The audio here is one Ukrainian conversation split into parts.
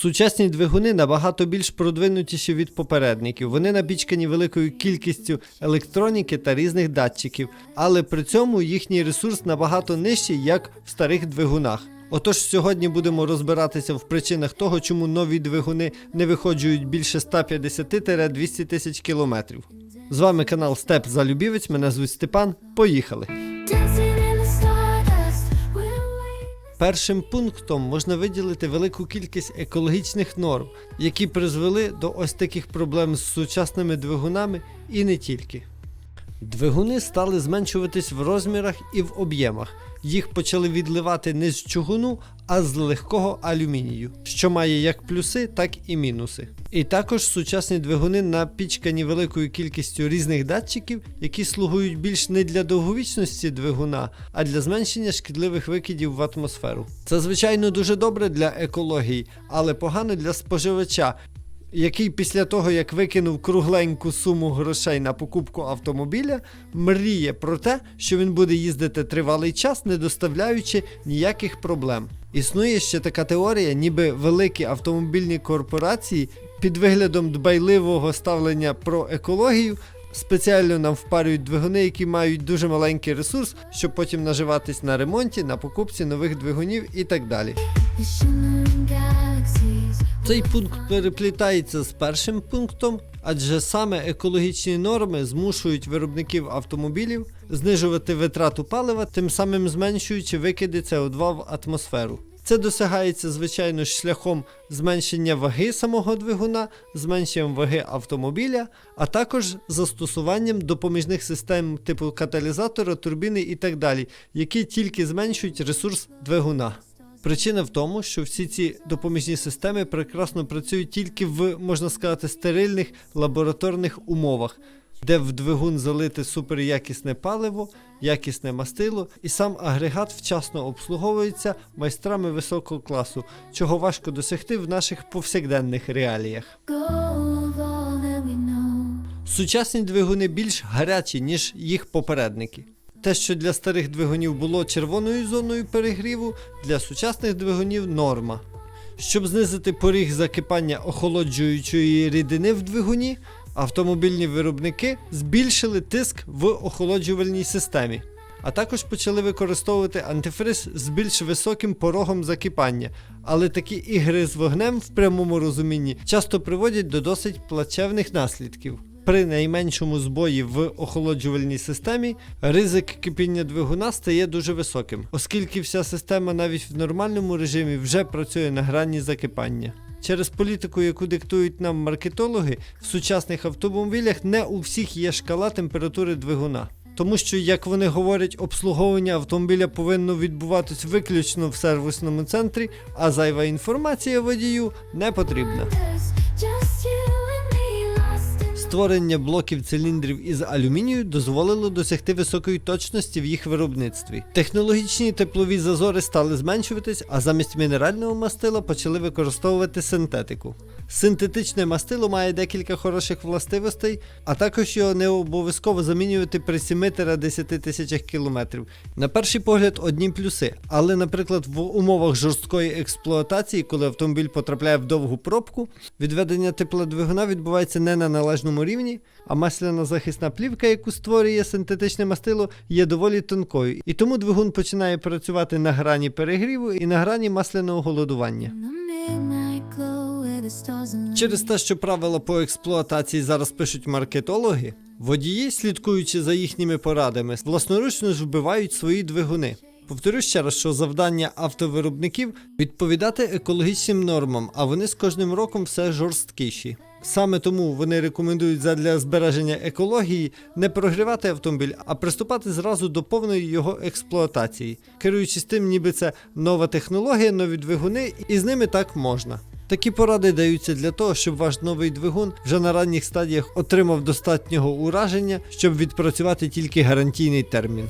Сучасні двигуни набагато більш продвинутіші від попередників. Вони напічкані великою кількістю електроніки та різних датчиків, але при цьому їхній ресурс набагато нижчий, як в старих двигунах. Отож, сьогодні будемо розбиратися в причинах того, чому нові двигуни не виходжують більше 150-200 тисяч кілометрів. З вами канал Степ Залюбівець, мене звуть Степан. Поїхали! Першим пунктом можна виділити велику кількість екологічних норм, які призвели до ось таких проблем з сучасними двигунами і не тільки. Двигуни стали зменшуватись в розмірах і в об'ємах. Їх почали відливати не з чугуну, а з легкого алюмінію, що має як плюси, так і мінуси. І також сучасні двигуни напічкані великою кількістю різних датчиків, які слугують більш не для довговічності двигуна, а для зменшення шкідливих викидів в атмосферу. Це звичайно дуже добре для екології, але погано для споживача, який після того, як викинув кругленьку суму грошей на покупку автомобіля, мріє про те, що він буде їздити тривалий час, не доставляючи ніяких проблем. Існує ще така теорія, ніби великі автомобільні корпорації під виглядом дбайливого ставлення про екологію. Спеціально нам впарюють двигуни, які мають дуже маленький ресурс, щоб потім наживатись на ремонті, на покупці нових двигунів і так далі. Цей пункт переплітається з першим пунктом, адже саме екологічні норми змушують виробників автомобілів знижувати витрату палива, тим самим зменшуючи викиди СО2 в атмосферу. Це досягається, звичайно, шляхом зменшення ваги самого двигуна, зменшенням ваги автомобіля, а також застосуванням допоміжних систем типу каталізатора, турбіни і так далі, які тільки зменшують ресурс двигуна. Причина в тому, що всі ці допоміжні системи прекрасно працюють тільки в, можна сказати, стерильних лабораторних умовах, де в двигун залите суперякісне паливо, якісне мастило, і сам агрегат вчасно обслуговується майстрами високого класу, чого важко досягти в наших повсякденних реаліях. Сучасні двигуни більш гарячі, ніж їх попередники. Те, що для старих двигунів було червоною зоною перегріву, для сучасних двигунів норма. Щоб знизити поріг закипання охолоджуючої рідини в двигуні, автомобільні виробники збільшили тиск в охолоджувальній системі, а також почали використовувати антифриз з більш високим порогом закипання. Але такі ігри з вогнем в прямому розумінні часто приводять до досить плачевних наслідків. При найменшому збої в охолоджувальній системі ризик кипіння двигуна стає дуже високим, оскільки вся система навіть в нормальному режимі вже працює на грані закипання. Через політику, яку диктують нам маркетологи, в сучасних автомобілях не у всіх є шкала температури двигуна. Тому що, як вони говорять, обслуговування автомобіля повинно відбуватись виключно в сервісному центрі, а зайва інформація водію не потрібна. Створення блоків циліндрів із алюмінію дозволило досягти високої точності в їх виробництві. Технологічні теплові зазори стали зменшуватись, а замість мінерального мастила почали використовувати синтетику. Синтетичне мастило має декілька хороших властивостей, а також його не обов'язково замінювати при 7-10 тисячах кілометрів. На перший погляд одні плюси, але, наприклад, в умовах жорсткої експлуатації, коли автомобіль потрапляє в довгу пробку, відведення тепла двигуна відбувається не на належному рівні, а масляна захисна плівка, яку створює синтетичне мастило, є доволі тонкою, і тому двигун починає працювати на грані перегріву і на грані масляного голодування. Через те, що правила по експлуатації зараз пишуть маркетологи, водії, слідкуючи за їхніми порадами, власноручно ж вбивають свої двигуни. Повторю ще раз, що завдання автовиробників відповідати екологічним нормам, а вони з кожним роком все жорсткіші. Саме тому вони рекомендують задля збереження екології не прогрівати автомобіль, а приступати зразу до повної його експлуатації, керуючись тим, ніби це нова технологія, нові двигуни, і з ними так можна. Такі поради даються для того, щоб ваш новий двигун вже на ранніх стадіях отримав достатнього ураження, щоб відпрацювати тільки гарантійний термін.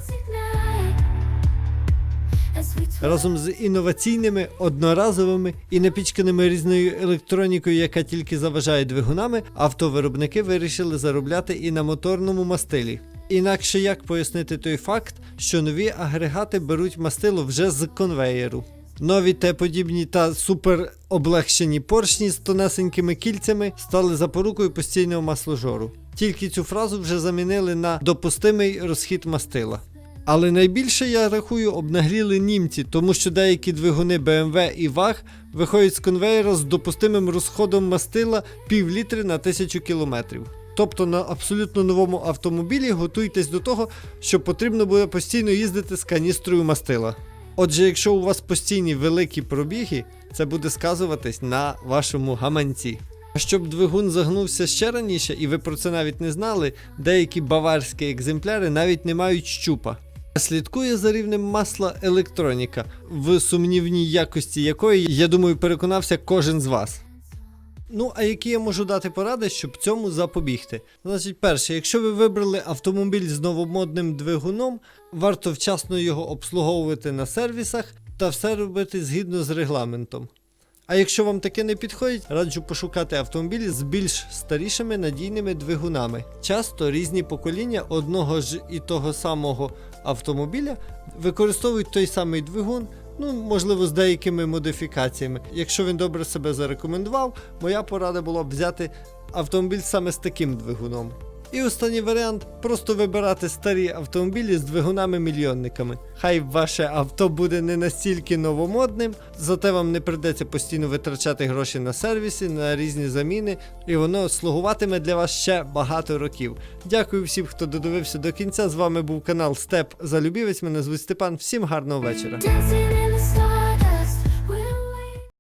Разом з інноваційними, одноразовими і напічканими різною електронікою, яка тільки заважає двигунами, автовиробники вирішили заробляти і на моторному мастилі. Інакше як пояснити той факт, що нові агрегати беруть мастило вже з конвеєру. Нові Т-подібні та супер облегшені поршні з тонесенькими кільцями стали запорукою постійного масложору. Тільки цю фразу вже замінили на допустимий розхід мастила. Але найбільше я рахую обнагріли німці, тому що деякі двигуни BMW і VAG виходять з конвейера з допустимим розходом мастила пів літри на тисячу кілометрів. Тобто на абсолютно новому автомобілі готуйтесь до того, що потрібно буде постійно їздити з каністрою мастила. Отже, якщо у вас постійні великі пробіги, це буде сказуватись на вашому гаманці. А щоб двигун загнувся ще раніше, і ви про це навіть не знали, деякі баварські екземпляри навіть не мають щупа. Слідкує за рівнем масла електроніка, в сумнівній якості якої, я думаю, переконався кожен з вас. Ну, а які я можу дати поради, щоб цьому запобігти? Значить, перше, якщо ви вибрали автомобіль з новомодним двигуном, варто вчасно його обслуговувати на сервісах та все робити згідно з регламентом. А якщо вам таке не підходить, раджу пошукати автомобілі з більш старішими надійними двигунами. Часто різні покоління одного ж і того самого автомобіля використовують той самий двигун, ну можливо з деякими модифікаціями. Якщо він добре себе зарекомендував, моя порада була б взяти автомобіль саме з таким двигуном. І останній варіант просто вибирати старі автомобілі з двигунами-мільйонниками. Хай ваше авто буде не настільки новомодним, зате вам не придеться постійно витрачати гроші на сервіси, на різні заміни, і воно слугуватиме для вас ще багато років. Дякую всім, хто додивився до кінця. З вами був канал Степ Залюбівець. Мене звуть Степан. Всім гарного вечора.